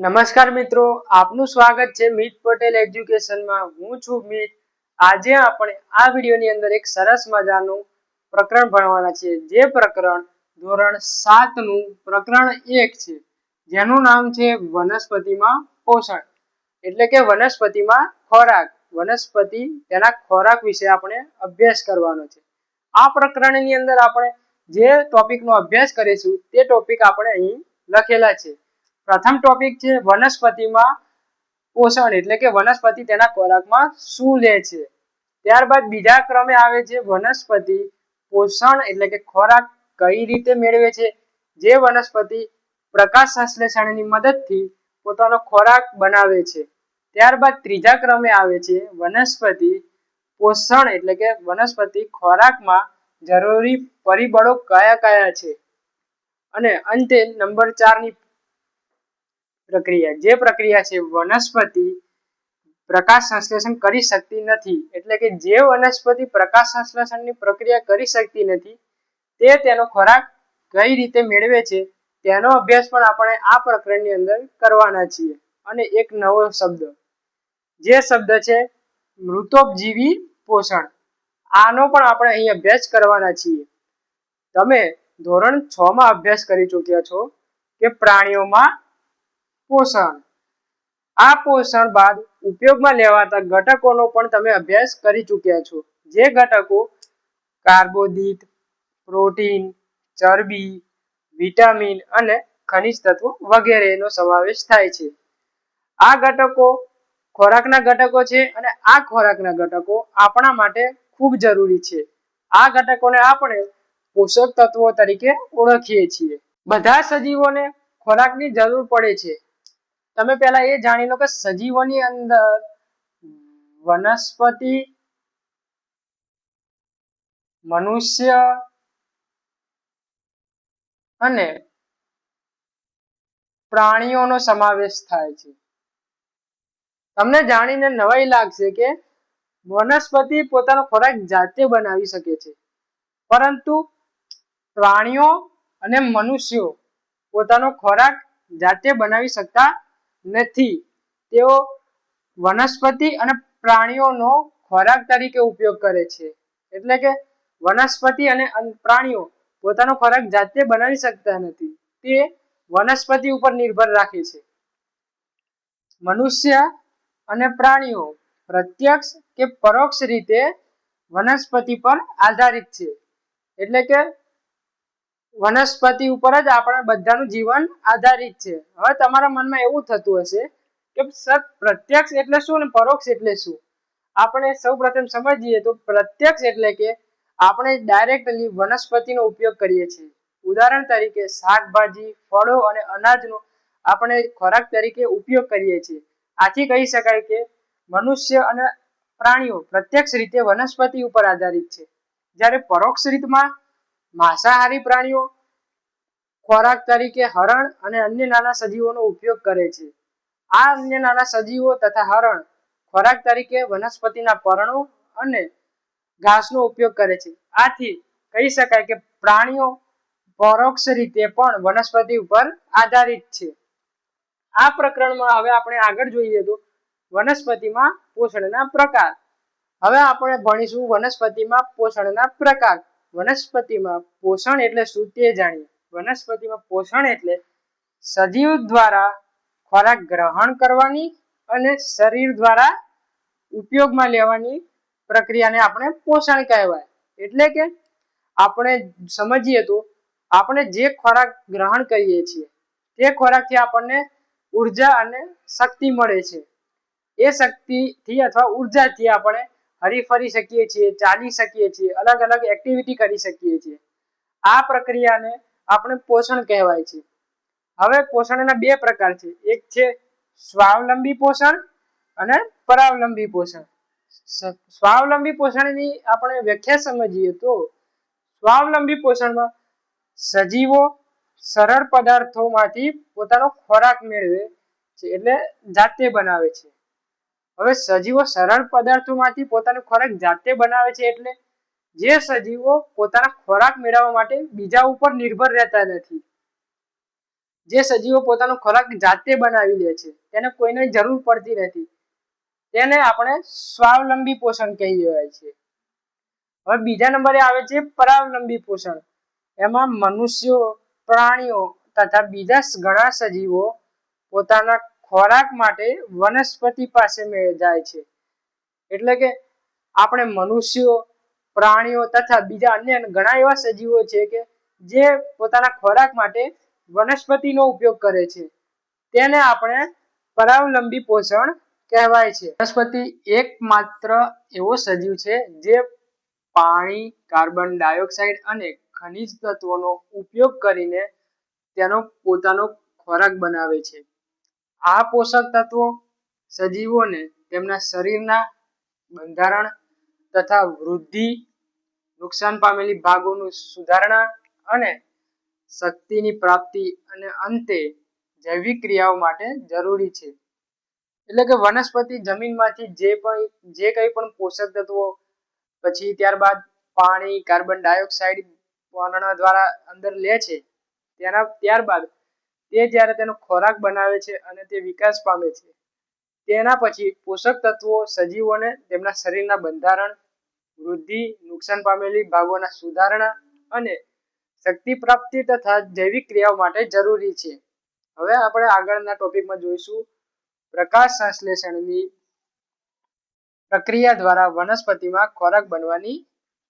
નમસ્કાર મિત્રો, આપનું સ્વાગત છે મીત પટેલ એજ્યુકેશનમાં. હું છું મીત આજે આપણે આ વિડીયોની અંદર એક સરસ મજાનું પ્રકરણ ભણવાના છીએ. જે પ્રકરણ ધોરણ સાતનું પ્રકરણ એક છે. જેનું નામ છે વનસ્પતિમાં પોષણ. એટલે કે વનસ્પતિમાં ખોરાક. વનસ્પતિ તેના ખોરાક વિશે આપણે અભ્યાસ કરવાનો છે. આ પ્રકરણની અંદર આપણે જે ટોપિકનો અભ્યાસ કરીશું, તે ટોપિક આપણે અહીં લખેલા છે. પ્રથમ ટોપિક છે વનસ્પતિમાં પોષણ, એટલે કે વનસ્પતિ તેના ખોરાકમાં શું લે છે? ત્યારબાદ બીજા ક્રમે આવે છે વનસ્પતિ પોષણ, એટલે કે ખોરાક કઈ રીતે મેળવે છે? જે વનસ્પતિ પ્રકાશ સંશ્લેષણની મદદથી પોતાનો ખોરાક બનાવે છે. ત્યારબાદ ત્રીજા ક્રમે આવે છે વનસ્પતિ પોષણ, એટલે કે વનસ્પતિ ખોરાકમાં જરૂરી પરિબળો કયા કયા છે? અને અંતે નંબર ચારની પ્રક્રિયા. જે પ્રક્રિયા છે, વનસ્પતિ પ્રકાશ સંશ્લેષણ કરી શકતી નથી. એટલે કે જે વનસ્પતિ પ્રકાશ સંશ્લેષણની પ્રક્રિયા કરી શકતી નથી, તે તેનો ખોરાક કઈ રીતે મેળવે છે, તેનો અભ્યાસ પણ આપણે આ પ્રકરણની અંદર કરવાના છીએ. અને એક નવો શબ્દ. જે શબ્દ છે, મૃતોપજીવી પોષણ. આનો પણ આપણે અહીં અભ્યાસ કરવાના છીએ. તમે ધોરણ છ માં અભ્યાસ કરી ચૂક્યા છો કે પ્રાણીઓમાં પોષણ. આ પોષણ બાદ ઉપયોગમાં લેવાતા ઘટકોનો પણ તમે અભ્યાસ કરી ચૂક્યા છો. જે ઘટકો કાર્બોદિત, પ્રોટીન, ચરબી, વિટામિન અને ખનિજ તત્વો વગેરેનો સમાવેશ થાય છે. આ ઘટકો ખોરાકના ઘટકો છે અને આ ખોરાકના ઘટકો આપણા માટે ખૂબ જરૂરી છે. આ ઘટકોને આપણે પોષક તત્વો તરીકે ઓળખીએ છીએ. બધા સજીવોને ખોરાકની જરૂર પડે છે. તમે પહેલા એ જાણી લો કે સજીવોની અંદર વનસ્પતિ, મનુષ્ય અને પ્રાણીઓનો સમાવેશ થાય છે. તમને જાણીને નવાઈ લાગશે કે વનસ્પતિ પોતાનો ખોરાક જાતે બનાવી શકે છે. પરંતુ પ્રાણીઓ અને મનુષ્યો પોતાનો ખોરાક જાતે બનાવી શકતા નથી. તેઓ વનસ્પતિ અને પ્રાણીઓનો ખોરાક તરીકે ઉપયોગ કરે છે. એટલે કે વનસ્પતિ અને પ્રાણીઓ પોતાનો ખોરાક જાતે બનાવી શકતા નથી. તે વનસ્પતિ ઉપર નિર્ભર રાખે છે. મનુષ્ય અને પ્રાણીઓ પ્રત્યક્ષ કે પરોક્ષ રીતે વનસ્પતિ પર આધારિત છે. એટલે કે વનસ્પતિ ઉપર જ આપણા બધાનું જીવન આધારિત છે. હવે તમારા મનમાં એવું થતું હશે કે સર પ્રત્યક્ષ એટલે શું ને પરોક્ષ એટલે શું? આપણે સૌ પ્રથમ સમજીએ તો પ્રત્યક્ષ એટલે કે આપણે ડાયરેક્ટલી વનસ્પતિનો ઉપયોગ કરીએ છીએ. ઉદાહરણ તરીકે શાકભાજી, ફળો અને અનાજનો આપણે ખોરાક તરીકે ઉપયોગ કરીએ છીએ. આથી કહી શકાય કે મનુષ્ય અને પ્રાણીઓ પ્રત્યક્ષ રીતે વનસ્પતિ ઉપર આધારિત છે. જ્યારે પરોક્ષ રીતમાં માંસાહારી પ્રાણીઓ ખોરાક તરીકે હરણ અને અન્ય નાના સજીવોનો ઉપયોગ કરે છે. આ અન્ય નાના સજીવો તથા હરણ ખોરાક તરીકે વનસ્પતિના પર્ણો અને ઘાસનો ઉપયોગ કરે છે. આથી કહી શકાય કે પ્રાણીઓ પરોક્ષ રીતે પણ વનસ્પતિ ઉપર આધારિત છે. આ પ્રકરણમાં હવે આપણે આગળ જોઈએ તો વનસ્પતિમાં પોષણના પ્રકાર. હવે આપણે ભણીશું વનસ્પતિમાં પોષણના પ્રકાર. વનસ્પતિમાં પોષણ એટલે શું તે જાણીએ. વનસ્પતિમાં પોષણ એટલે સજીવ દ્વારા ખોરાક ગ્રહણ કરવાની અને શરીર દ્વારા ઉપયોગમાં લેવાની પ્રક્રિયાને આપણે પોષણ કહેવાય. એટલે કે આપણે સમજીએ તો આપણે જે ખોરાક ગ્રહણ કરીએ છીએ, તે ખોરાકથી આપણને ઊર્જા અને શક્તિ મળે છે. એ શક્તિથી અથવા ઉર્જાથી આપણે હરી ફરી શકીએ છીએ, ચાલી શકીએ છીએ, અલગ અલગ એક્ટિવિટી કરી શકીએ છીએ. આ પ્રક્રિયાને આપણે પોષણ કહેવાય છે. હવે પોષણના બે પ્રકાર છે. એક છે સ્વાવલંબી પોષણ અને પરાવલંબી પોષણ. સ્વાવલંબી પોષણની આપણે વ્યાખ્યા સમજીએ તો સ્વાવલંબી પોષણમાં સજીવો સરળ પદાર્થોમાંથી પોતાનો ખોરાક મેળવે છે, એટલે જાતે બનાવે છે. હવે સજીવો સરળ પદાર્થોમાંથી પોતાનો ખોરાક જાતે બનાવે છે એટલે જે સજીવો પોતાના ખોરાક મેળવવા માટે બીજા ઉપર નિર્ભર રહેતા નથી. જે સજીવો પોતાનો ખોરાક જાતે બનાવી લે છે, તેને કોઈને જરૂર પડતી નથી. તેને આપણે સ્વાવલંબી પોષણ કહી કહેવાય છે. હવે બીજા નંબરે આવે છે પરાવલંબી પોષણ. એમાં મનુષ્યો, પ્રાણીઓ તથા બીજા ઘણા સજીવો પોતાના ખોરાક માટે વનસ્પતિ પાસે જાય છે. એટલે કે આપણે મનુષ્યો, પ્રાણીઓ તથા બીજા અન્ય ઘણા એવા સજીવો છે કે જે પોતાના ખોરાક માટે વનસ્પતિનો ઉપયોગ કરે છે. તેને આપણે પરાવલંબી પોષણ કહેવાય છે. વનસ્પતિ એકમાત્ર એવો સજીવ છે જે પાણી, કાર્બન ડાયોક્સાઇડ અને ખનિજ તત્વોનો ઉપયોગ કરીને તેનો પોતાનો ખોરાક બનાવે છે. આ પોષક તત્વો સજીવોને તેમના શરીરના બંધારણ તથા વૃદ્ધિ, નુકસાન પામેલી ભાગોનું સુધારણા અને શક્તિની પ્રાપ્તિ અને અંતે જૈવિક ક્રિયાઓ માટે જરૂરી છે. એટલે કે વનસ્પતિ જમીનમાંથી જે પણ, જે કંઈ પણ પોષક તત્વો પછી ત્યારબાદ પાણી, કાર્બન ડાયોક્સાઇડ પાંદડા દ્વારા અંદર લે છે, તેના ત્યારબાદ તે જ્યારે તેનો ખોરાક બનાવે છે અને તે વિકાસ પામે છે, તેના પછી પોષક તત્વો સજીવોને તેમના શરીરના બંધારણ, વૃદ્ધિ, નુકસાન પામેલી ભાગોના સુધારણા અને શક્તિ પ્રાપ્તિ તથા જૈવિક ક્રિયાઓ માટે જરૂરી છે. હવે આપણે આગળના ટોપિકમાં જોઈશું પ્રકાશ સંશ્લેષણની પ્રક્રિયા દ્વારા વનસ્પતિમાં ખોરાક બનવાની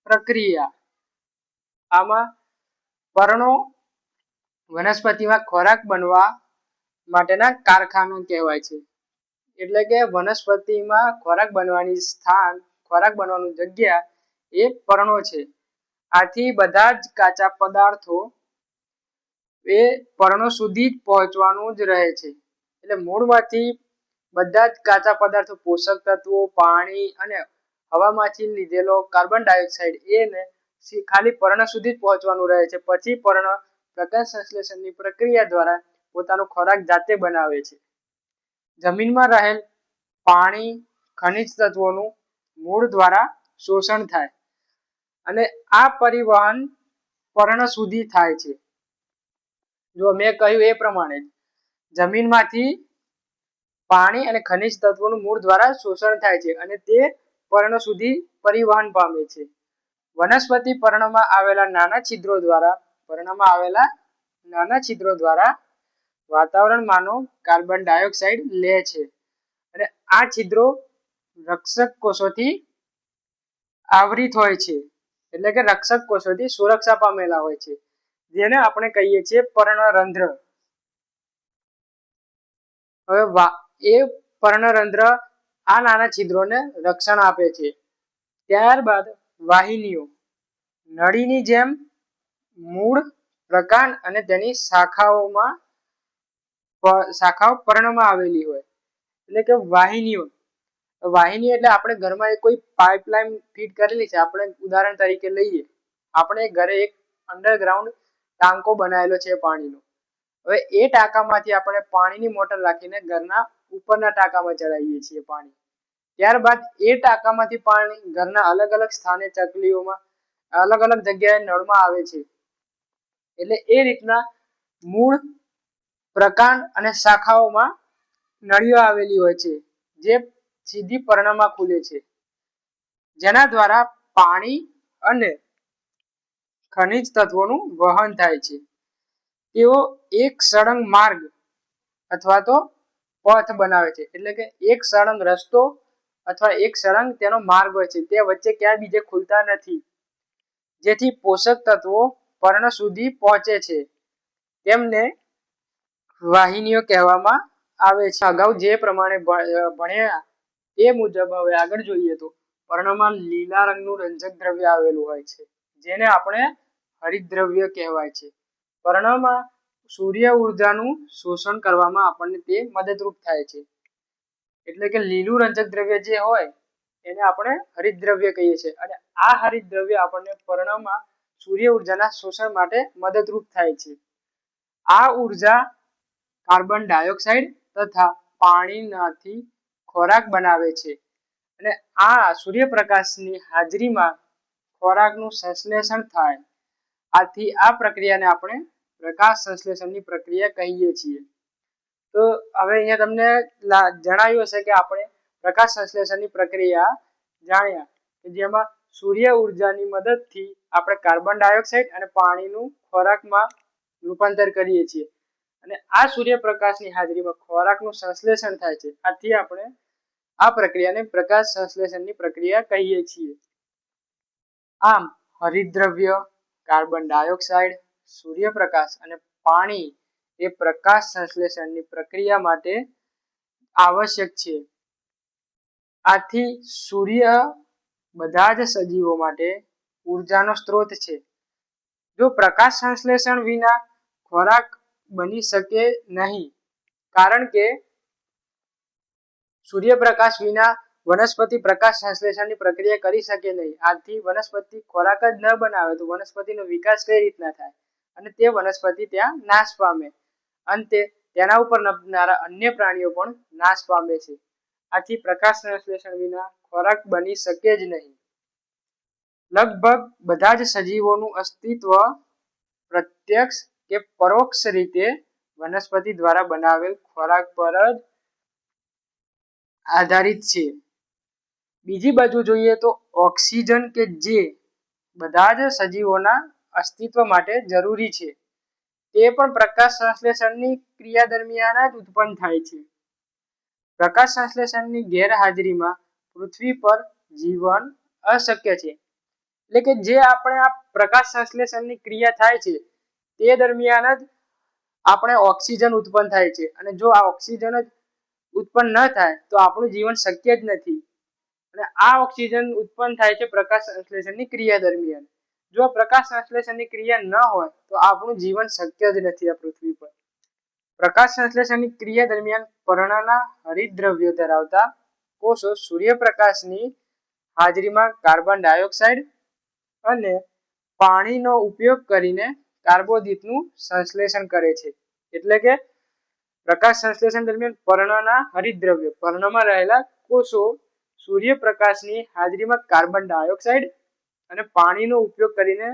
પ્રક્રિયા. આમાં પર્ણો વનસ્પતિમાં ખોરાક બનવા માટેના કારખાનું કહેવાય છે. એટલે કે વનસ્પતિમાં ખોરાક બનવાની સ્થાન, ખોરાક બનવાનું જગ્યા એ પર્ણો છે. આથી બધા જ કાચા પદાર્થો એ પર્ણો સુધી જ પહોંચવાનું જ રહે છે. એટલે મૂળમાંથી બધા જ કાચા પદાર્થો, પોષક તત્વો, પાણી અને હવામાંથી લીધેલો કાર્બન ડાયોક્સાઇડ એને ખાલી પર્ણ સુધી જ પહોંચવાનું રહે છે. પછી પર્ણ પ્રકાશ સંશ્લેષણની પ્રક્રિયા દ્વારા પોતાનો ખોરાક જાતે બનાવે છે. જમીનમાં રહેલ પાણી, ખનિજ તત્વોનું મૂળ દ્વારા શોષણ થાય અને આ પરિવહન પર્ણ સુધી થાય છે. જો મેં કહ્યું એ પ્રમાણે જમીનમાંથી પાણી અને ખનિજ તત્વોનું મૂળ દ્વારા શોષણ થાય છે અને તે પર્ણ સુધી પરિવહન પામે છે. વનસ્પતિ પર્ણમાં આવેલા નાના છિદ્રો દ્વારા પર્ણમાં આવેલા નાના છિદ્રો દ્વારા વાતાવરણમાંનો કાર્બન ડાયોક્સાઇડ લે છે. અને આ છિદ્રો રક્ષક કોષોથી આવરિત હોય છે. એટલે કે રક્ષક કોષોથી સુરક્ષા પામેલા હોય છે. જેને આપણે કહીએ છીએ પર્ણરંધ્ર. હવે એ પર્ણરંધ્ર આ નાના છિદ્રોને રક્ષણ આપે છે. ત્યારબાદ વાહિનીઓ. નળીની જેમ મૂળ પ્રકાંડ અને તેની શાખાઓમાં શાખાઓ પર્ણમાં આવેલી હોય. એટલે કે વાહિનીઓ વાહિની એટલે આપણે ઘરમાં કોઈ પાઇપલાઇન ફિટ કરેલી છે. આપણે ઉદાહરણ તરીકે લઈએ. આપણે ઘરે એક અંડરગ્રાઉન્ડ ટાંકો બનાવેલો છે પાણીનો. હવે એ ટાંકામાંથી આપણે પાણીની મોટર રાખીને ઘરના ઉપરના ટાંકામાં ચડાવીએ છીએ પાણી. ત્યારબાદ એ ટાંકામાંથી પાણી ઘરના અલગ અલગ સ્થાને ચકલીઓમાં અલગ અલગ જગ્યાએ નળમાં આવે છે. એટલે એ રીતના મૂળ પ્રકાંડ અને શાખાઓમાં નળીઓ આવેલી હોય છે, જે સીધી પર્ણમાં ખુલે છે. જેના દ્વારા પાણી અને ખનિજ તત્વોનું વહન થાય છે. તેઓ એક સળંગ માર્ગ અથવા તો પથ બનાવે છે. એટલે કે એક સળંગ રસ્તો અથવા એક સળંગ તેનો માર્ગ હોય છે. તે વચ્ચે ક્યાંય બીજે ખુલતા નથી. જેથી પોષક તત્વો પર્ણ સુધી પહોંચે છે. તેમને વાહિનીઓ કહેવામાં આવે છે. અગાઉ જે પ્રમાણે ભણ્યા એ મુજબ હવે આગળ જોઈએ તો પર્ણમાં લીલા રંગનું રંજક દ્રવ્ય આવેલું હોય છે, જેને આપણે હરિદ્રવ્ય કહેવાય છે. પર્ણમાં સૂર્ય ઉર્જાનું શોષણ કરવામાં આપણને તે મદદરૂપ થાય છે. એટલે કે લીલું રંજક દ્રવ્ય જે હોય, એને આપણે હરિદ્રવ્ય કહીએ છીએ. અને આ હરિદ્રવ્ય આપણને પર્ણમાં સૂર્ય ઉર્જાના શોષણ માટે મદદરૂપ થાય છે. આ ઊર્જા કાર્બન ડાયોક્સાઇડ તથા પાણીનાથી ખોરાક બનાવે છે અને આ સૂર્યપ્રકાશની હાજરીમાં ખોરાકનું સંશ્લેષણ થાય. આથી આ પ્રક્રિયાને આપણે પ્રકાશ સંશ્લેષણની પ્રક્રિયા કહીએ છીએ. તો હવે અહીંયા તમને જણાવ્યું હશે કે આપણે પ્રકાશ સંશ્લેષણની પ્રક્રિયા જાણ્યા કે જેમાં સૂર્ય ઉર્જાની મદદથી આપણે કાર્બન ડાયોક્સાઇડ અને પાણીનું ખોરાકમાં રૂપાંતર કરીએ છીએ. અને આ સૂર્યપ્રકાશની હાજરીમાં ખોરાકનું સંશ્લેષણ થાય છે. આથી આપણે આ પ્રક્રિયાને પ્રકાશ સંશ્લેષણની પ્રક્રિયા કહીએ છીએ. આમ, હરિદ્રવ્ય કાર્બન ડાયોક્સાઇડ સૂર્યપ્રકાશ અને પાણી એ પ્રકાશ સંશ્લેષણની પ્રક્રિયા માટે આવશ્યક છે. આથી સૂર્ય બધા જ સજીવો માટે ઉર્જાનો સ્ત્રોત છે. જો પ્રકાશ સંશ્લેષણ વિના ખોરાક બની શકે નહીં, કારણ કે સૂર્યપ્રકાશ વિના વનસ્પતિ પ્રકાશ સંશ્લેષણની પ્રક્રિયા કરી શકે નહીં. આથી વનસ્પતિ ખોરાક જ ન બનાવે તો વનસ્પતિનો વિકાસ કઈ રીતના થાય? અને તે વનસ્પતિ ત્યાં નાશ પામે. અંતે તેના ઉપર નભનારા અન્ય પ્રાણીઓ પણ નાશ પામે છે. આથી પ્રકાશ સંશ્લેષણ વિના ખોરાક બની શકે જ નહીં. લગભગ બધા જ સજીવોનું અસ્તિત્વ પ્રત્યક્ષ કે પરોક્ષ રીતે વનસ્પતિ દ્વારા બનાવેલ ખોરાક પર જ આધારિત છે. બીજી બાજુ જોઈએ તો ઓક્સિજન કે જે બધા જ સજીવોના અસ્તિત્વ માટે જરૂરી છે, તે પણ પ્રકાશ સંશ્લેષણની ક્રિયા દરમિયાન જ ઉત્પન્ન થાય છે. પ્રકાશ સંશ્લેષણની ગેરહાજરીમાં પૃથ્વી પર જીવન અશક્ય છે. એટલે કે જે આપણે આ પ્રકાશ સંશ્લેષણની ક્રિયા થાય છે, તે દરમિયાન જ આપણે ઓક્સિજન ઉત્પન્ન થાય છે. અને જો આ ઓક્સિજન જ ઉત્પન્ન ન થાય, તો આપણું જીવન શક્ય જ નથી. અને આ ઓક્સિજન ઉત્પન્ન થાય છે પ્રકાશ સંશ્લેષણની ક્રિયા દરમિયાન. જો પ્રકાશ સંશ્લેષણની ક્રિયા ન હોય, તો આપણું જીવન શક્ય જ નથી આ પૃથ્વી પર. પ્રકાશ સંશ્લેષણની ક્રિયા દરમિયાન પર્ણના હરિતદ્રવ્યો ધરાવતા કોષો સૂર્યપ્રકાશની હાજરીમાં કાર્બન ડાયોક્સાઇડ અને પાણીનો ઉપયોગ કરીને કાર્બોદિતનું સંશ્લેષણ કરે છે. એટલે કે પ્રકાશ સંશ્લેષણ દરમિયાન પર્ણના હરિદ્રવ્યો. પર્ણમાં રહેલા કોષો સૂર્યપ્રકાશની હાજરીમાં કાર્બન ડાયોક્સાઇડ અને પાણીનો ઉપયોગ કરીને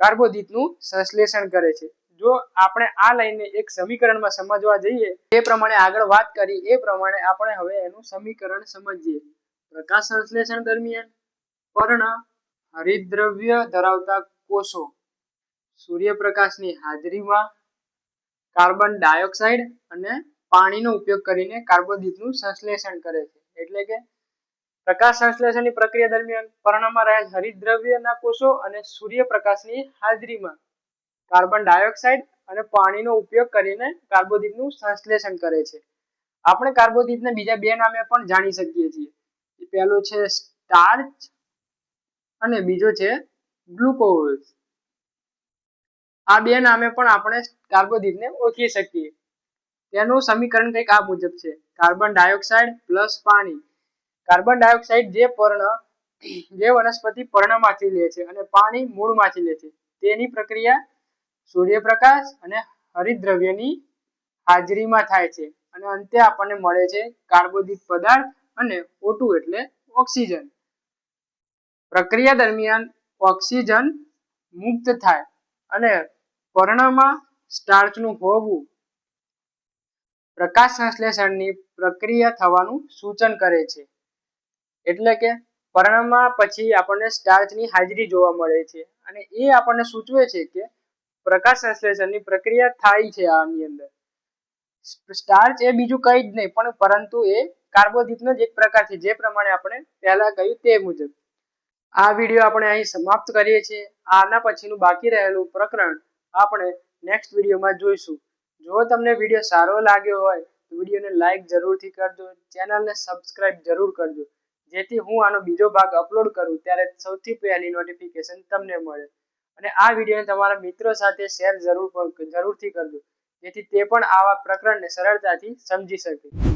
કાર્બોદિતનું સંશ્લેષણ કરે છે. જો આપણે આ લાઈનને એક સમીકરણમાં સમજવા જઈએ, એ પ્રમાણે આગળ વાત કરી, એ પ્રમાણે આપણે હવે એનું સમીકરણ સમજીએ. પ્રકાશ સંશ્લેષણ દરમિયાન પર્ણ હરિદ્રવ્ય ધરાવતા કોષો. સૂર્યપ્રકાશની હાજરીમાં કાર્બન ડાયોક્સાઇડ અને પાણીનો ઉપયોગ કરીને કાર્બોદિતનું સંશ્લેષણ કરે છે. એટલે કે પ્રકાશ સંશ્લેષણની પ્રક્રિયા દરમિયાન પર્ણમાં રહેલ હરિદ્રવ્યના કોષો અને સૂર્યપ્રકાશની હાજરીમાં. કાર્બન ડાયોક્સાઇડ અને પાણીનો ઉપયોગ કરીને કાર્બોદિતનું સંશ્લેષણ કરે છે. આપણે કાર્બોદિતને બીજા બે નામે પણ જાણી શકીએ છીએ. પહેલો છે સ્ટાર્ચ અને બીજો છે ગ્લુકોઝ આ બે નામે પણ આપણે કાર્બોદિતને ઓળખી શકીએ. તેનું સમીકરણ કંઈક આ મુજબ છે. કાર્બન ડાયોક્સાઇડ પ્લસ પાણી. કાર્બન ડાયોક્સાઇડ જે પર્ણ, જે વનસ્પતિ પર્ણમાંથી લે છે અને પાણી મૂળમાંથી લે છે. તેની પ્રક્રિયા સૂર્યપ્રકાશ અને હરિદ્રવ્યની હાજરીમાં થાય છે અને અંતે આપણને મળે છે કાર્બોદિત પદાર્થ અને O2 એટલે ઓક્સિજન. પ્રક્રિયા દરમિયાન ઓક્સિજન મુક્ત થાય અને પર્ણમાં સ્ટાર્ચનું હોવું પ્રકાશ સંશ્લેષણની પ્રક્રિયા થવાનું સૂચન કરે છે. એટલે કે પર્ણમાં પછી આપણને સ્ટાર્ચની હાજરી જોવા મળે છે અને એ આપણને સૂચવે છે કે પ્રકાશ સંશ્લેષણની પ્રક્રિયા થાય છે આની અંદર. સ્ટાર્ચ એ બીજું કંઈ જ નહીં, પણ પરંતુ એ કાર્બોદિતનો જ એક પ્રકાર છે. જે પ્રમાણે આપણે પહેલા કહ્યું તે મુજબ. આ વીડિયો આપણે અહીં સમાપ્ત કરીએ છીએ. આના પછીનું બાકી રહેલું પ્રકરણ આપણે નેક્સ્ટ વિડીયોમાં જોઈશું. જો તમને વીડિયો સારો લાગ્યો હોય, તો વિડીયોને લાઈક જરૂરથી કરજો. ચેનલને સબસ્ક્રાઇબ જરૂર કરજો. જેથી હું આનો બીજો ભાગ અપલોડ કરું, ત્યારે સૌથી પહેલી નોટિફિકેશન તમને મળે. અને આ વિડીયોને તમારા મિત્રો સાથે શેર જરૂર જરૂરથી કરજો, જેથી તે પણ આવા પ્રકરણને સરળતાથી સમજી શકે.